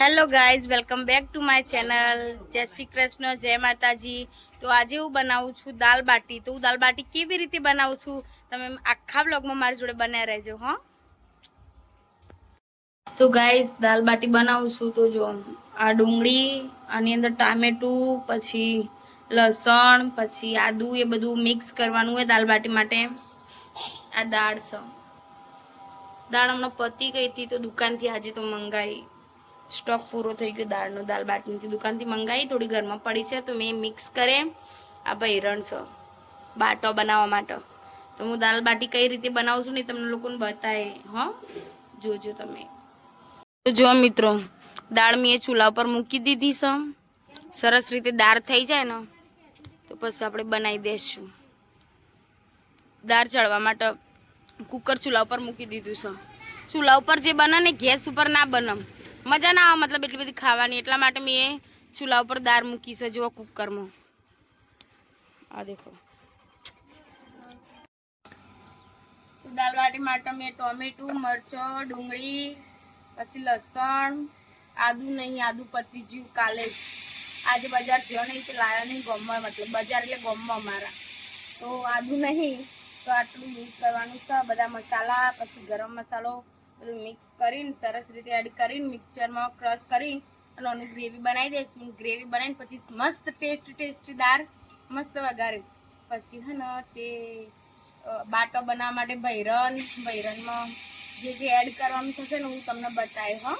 Hello guys, welcome back to my channel. જય શ્રી કૃષ્ણ, જય માતાજી. તો આજે હું બનાવું છું દાલ બાટી. તો હું દાલ બાટી કેવી રીતે બનાવું છું? તમે આખા બ્લોગમાં મારી જોડે બનાવી રહેજો, હો. તો ગાઈઝ, દાલ બાટી બનાવું છું. તો જો, આ ડુંગળી, આની અંદર ટામેટું, પછી લસણ, પછી આદું, એ બધું મિક્સ કરવાનું હોય દાલ બાટી માટે. આ દાળ છે. દાળ હમણાં પતી ગઈ હતી, તો દુકાનથી આજે તો મંગાવી સ્ટોક પૂરો થઈ ગયો દાળનો, દાળ બાટીની દુકાનથી મંગાવી, થોડી ઘરમાં પડી છે, તો મેં મિક્સ કરે. આ ભૈરણ રણસો બાટો બનાવવા માટે. તો હું દાળ બાટી કઈ રીતે બનાવું છું ને તમને લોકોને બતાવે હો? જોજો તમે. તો જો મિત્રો, દાળ મેં ચૂલા પર મૂકી દીધી છે. સરસ રીતે દાળ થઈ જાય ને, તો પછી આપણે બનાવી દઈશું દાળ ચડવા માટે કુકર ચૂલા ઉપર મૂકી દીધું છે. ચૂલા ઉપર જે બને ને, ગેસ ઉપર ના બને. મજા ના આવે મતલબ એટલી બધી ખાવાની. એટલા માટે મેં ચૂલા ઉપર દાળ મૂકી છે. જો કુકરમાં. આ દેખો. દાળ બાટી માટે મેં ટોમેટું, મરચો, ડુંગળી, પછી લસણ, આદુ નહીં, આદુ પતી ગયું કાલે આજે બજાર ગયો નહીં તો લાયા નહીં ગમવા મતલબ બજાર એટલે ગમવા અમારા. તો આદુ નહીં, તો આટલું યુઝ કરવાનું છે. બધા મસાલા, પછી ગરમ મસાલો બધું મિક્સ કરીને, સરસ રીતે એડ કરીને મિક્સરમાં ક્રશ કરી અને આની ગ્રેવી બનાવી દઈશું. ગ્રેવી બનાવીને પછી મસ્ત ટેસ્ટ ટેસ્ટદાર મસ્ત વઘારે. પછી હે ને તે બાટો બનાવવા માટે ભૈરન, ભૈરનમાં જે જે એડ કરવાનું થશે ને હું તમને બતાવીશ, હો.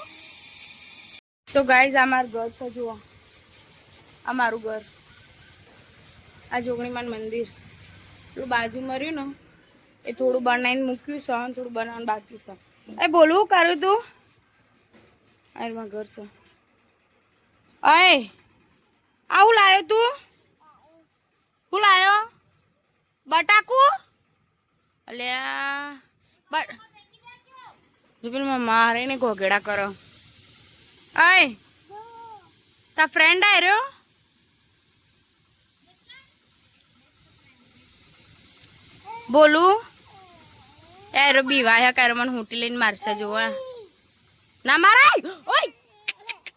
તો ગાઈઝ આ મારું ઘર છે, જુઓ. આ મારું ઘર. આ જોગણીમાન મંદિર. એટલું બાજુ મર્યું ને, એ થોડું બનાવીને મૂક્યું છે, થોડું બનાવવાનું બાકી છે. એ બોલવું કરું તું? આયરમાં કરશો છે. અય આવું લાયો તું? શું લાયો? બટાકુ? અલ્યા બટ મારે ને ઘોઘેડા કરો. અય તા ફ્રેન્ડ આવ્યો બોલું. એરો બીવાયા કરે મને હુંટી લઈને મારશે જોવા ના મારાય! ઓય!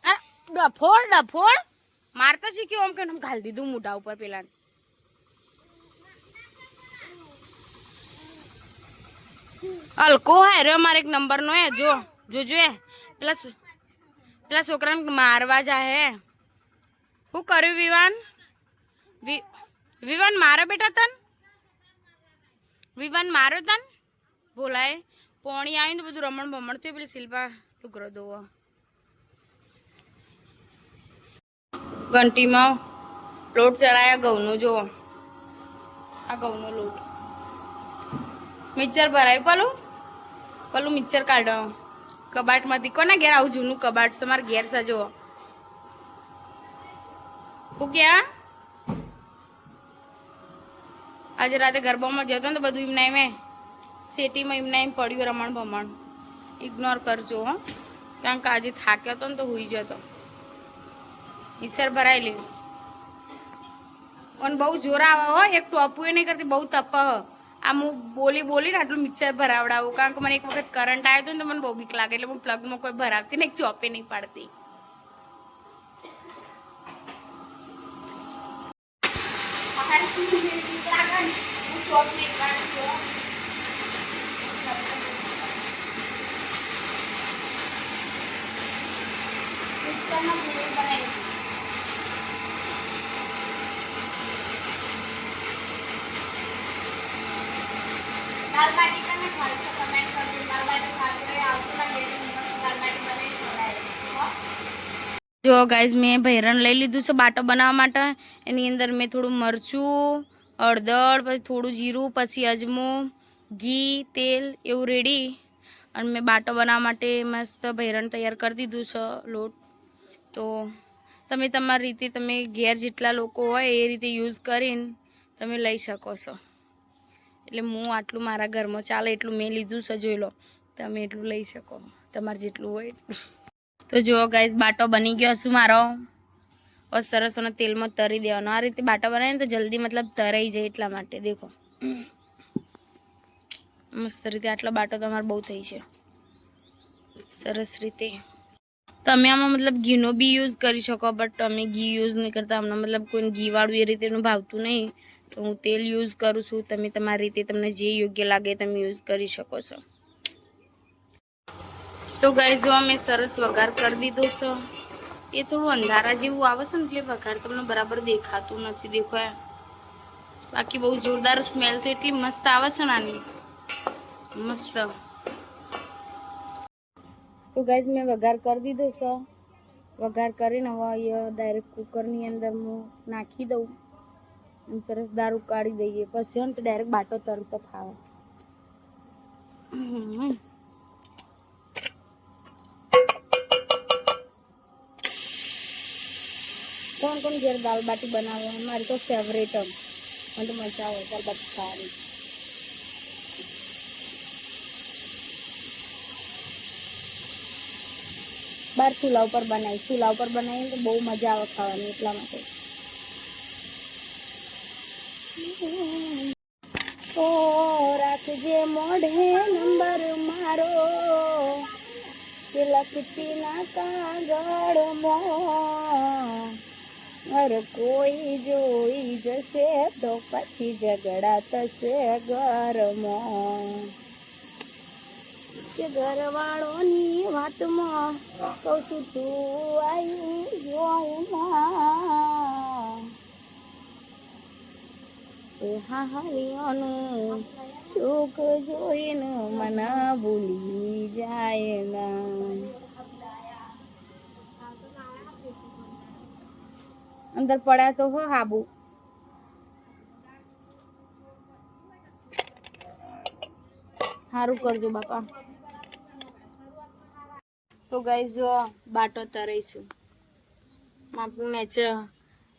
આ ડફોડ ડફોડ! મારતા શીખ્યો આમ કે આમ ઘાલ દીધું મોઢા ઉપર પેલા હલકો હે રે મારે એક નંબર નો હે, જો, જોજો એ. પેલા છો- પેલા છોકરાને મારવા જા હે. શું કર્યું વિવાન? વિ- વિવાન મારો બેટા તન? વિવાન મારો તન? બોલાય. પોણી આવ્યું ને બધું રમણ બમણ થયું. પેલી શિલ્પા ટુકરો દોવો. ઘંટીમાં લોટ ચડાયા ઘઉંનો, જુઓ. આ ઘઉંનો લોટ. મિક્સર ભરાયું પેલું? પેલું મિક્સર કાઢો. કબાટમાંથી કોના ઘેર આવું જૂનું કબાટ? છે મારા ઘેર સજો હું ક્યાં? આજે રાતે ગરબામાં જતો ને તો બધું નહીં એમ સેટીમાં એમને એમ પડ્યું, રમણ ભમણ. ઇગ્નોર કરજો, હો. કારણ કે આજે થાક્યો હતો ને તો હોઈ જતો. મિક્સર ભરાઈ લે. અને બહુ જોર આવે, હો. એક ટોપું એ નહીં કરતી, બહુ તપ આ હું બોલી બોલી ને આટલું મિક્સર ભરાવડાવું. કારણ કે મને એક વખત કરંટ આવ્યો હતો ને તો મને બહુ બીક લાગે. એટલે હું પ્લગમાં કોઈ ભરાવતી ને એક ચોપે નહીં પાડતી જો ગાઈઝ મેં ભૈરણ લઈ લીધું છે બાટો બનાવવા માટે. એની અંદર મેં થોડું મરચું, હળદર, પછી થોડું જીરું, પછી અજમો, ઘી, તેલ એવું રેડી અને મેં બાટો બનાવવા માટે મસ્ત ભૈરણ તૈયાર કરી દીધું છે લોટ. તો તમે તમારી રીતે તમે ઘેર જેટલા લોકો હોય એ રીતે યુઝ કરીને તમે લઈ શકો છો. એટલે હું આટલું મારા ઘરમાં ચાલે એટલું મેં લીધું છે, જોઈ લો. તમે એટલું લઈ શકો, તમારે જેટલું હોય તો જુઓ ગાઈસ બાટો બની ગયો શું મારો. બસ સરસ અને તેલમાં તરી દેવાનો. આ રીતે બાટો બનાવીને તો જલ્દી મતલબ તરાઈ જાય એટલા માટે, દેખો. મસ્ત રીતે આટલો બાટો તમારે બહુ થઈ છે સરસ રીતે. તમે આમાં મતલબ ઘીનો બી યુઝ કરી શકો બટ અમે ઘી યુઝ નહીં કરતા અમને મતલબ કોઈને ઘીવાળું એ રીતેનું ભાવતું નહીં. તો હું તેલ યુઝ કરું છું, તમે તમારી રીતે તમને જે યોગ્ય લાગે તમે યુઝ કરી શકો છો. તો ગાય જો અમે સરસ વઘાર કરી દીધો છે. એ થોડું અંધારા જેવું આવે છે ને એટલે વઘાર તમને બરાબર દેખાતું નથી, દેખો બાકી બહુ જોરદાર સ્મેલ તો એટલી મસ્ત આવે છે આની મસ્ત. તો ગાઈઝ મેં વઘાર કરી દીધો છે. વઘાર કરીને હવે અહીંયા ડાયરેક્ટ કુકરની અંદર હું નાખી દઉં. અને સરસ દાળ ઉકાળી દઈએ. પછી ને તો ડાયરેક્ટ બાટો તરતો હમ. કોણ કોણ ઘેર દાળ બાટી બનાવે? મારી તો ફેવરેટ મને તો મજા આવે દાળ બાટી ખાવાની. બાર ચૂલા ઉપર બનાવી ચૂલા ઉપર બનાવીને તો બહુ મજા આવે ખાવાની એટલા માટે. ઓ રાખજે મોઢે નંબર મારો કે લખતી ના કાગળમાં અરે કોઈ જોઈ જશે તો પછી ઝઘડા થશે ઘરમાં કે ઘરવાળોની વાતમાં કહું છું, તું આવ્યું સુખ જોઈને મને ભૂલી જાય અંદર પડ્યા તો હો હાબુ. સારું કરજો બાપા. તો ગાઈઝ જો બાટો તરાઈશું. આપણું જ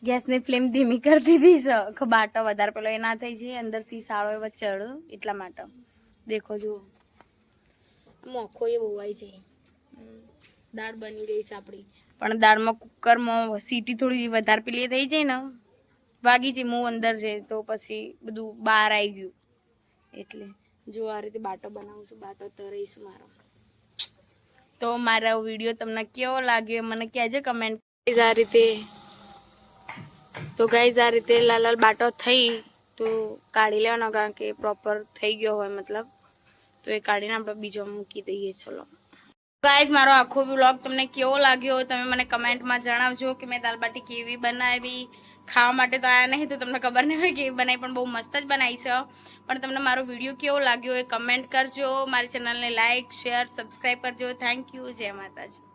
ગેસની ફ્લેમ ધીમી કરી દીધી છે. બાટો વધારે પેલો એ ના થઈ જાય, અંદરથી સારો એવો ચડ એટલા માટે. દેખો જુઓ. મોખો એ બોવાય છે જાય દાળ બની ગઈ છે આપણી. પણ દાળમાં કુકરમાં સીટી થોડી વધારે પેલી થઈ જાય ને, વાગી છે હું અંદર છે તો પછી બધું બહાર આવી ગયું. એટલે જો આ રીતે બાટો બનાવું છું બાટો તરીશું મારો. તો મારો વીડિયો તમને કેવો લાગ્યો મને કહેજો કમેન્ટ આ રીતે તો ગાઈઝ આ રીતે લાલ લાલ બાટો થઈ તો કાઢી લેવાનો કારણ કે પ્રોપર થઈ ગયો હોય મતલબ. તો એ કાઢીને આપણે બીજો મૂકી દઈએ ચલો. ગાઈઝ મારો આખો વ્લોગ તમને કેવો લાગ્યો તમે મને કમેન્ટમાં જણાવજો કે મેં દાલ બાટી કેવી બનાવી ખાવા માટે તો આયા નહીં, તો તમને ખબર નહીં હોય કેવી બનાવી પણ બહુ મસ્ત જ બનાવી છે. પણ તમને મારો વીડિયો કેવો લાગ્યો એ કમેન્ટ કરજો. મારી ચેનલને લાઇક શેર સબસ્ક્રાઈબ કરજો. થેન્ક યુ જય માતાજી.